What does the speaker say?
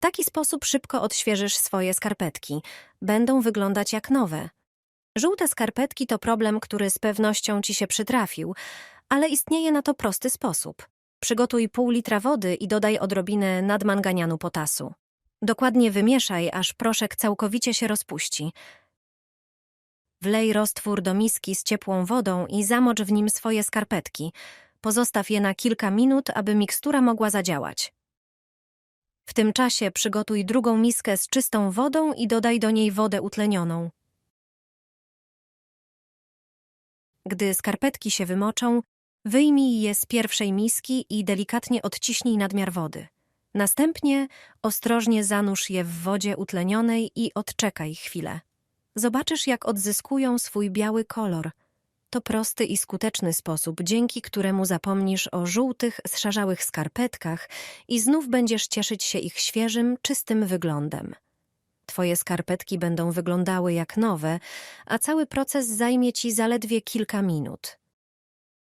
taki sposób szybko odświeżysz swoje skarpetki. Będą wyglądać jak nowe. Żółte skarpetki to problem, który z pewnością ci się przytrafił, ale istnieje na to prosty sposób. Przygotuj pół litra wody i dodaj odrobinę nadmanganianu potasu. Dokładnie wymieszaj, aż proszek całkowicie się rozpuści. Wlej roztwór do miski z ciepłą wodą i zamocz w nim swoje skarpetki. Pozostaw je na kilka minut, aby mikstura mogła zadziałać. W tym czasie przygotuj drugą miskę z czystą wodą i dodaj do niej wodę utlenioną. Gdy skarpetki się wymoczą, wyjmij je z pierwszej miski i delikatnie odciśnij nadmiar wody. Następnie ostrożnie zanurz je w wodzie utlenionej i odczekaj chwilę. Zobaczysz, jak odzyskują swój biały kolor. To prosty i skuteczny sposób, dzięki któremu zapomnisz o żółtych, zszarzałych skarpetkach i znów będziesz cieszyć się ich świeżym, czystym wyglądem. Twoje skarpetki będą wyglądały jak nowe, a cały proces zajmie ci zaledwie kilka minut.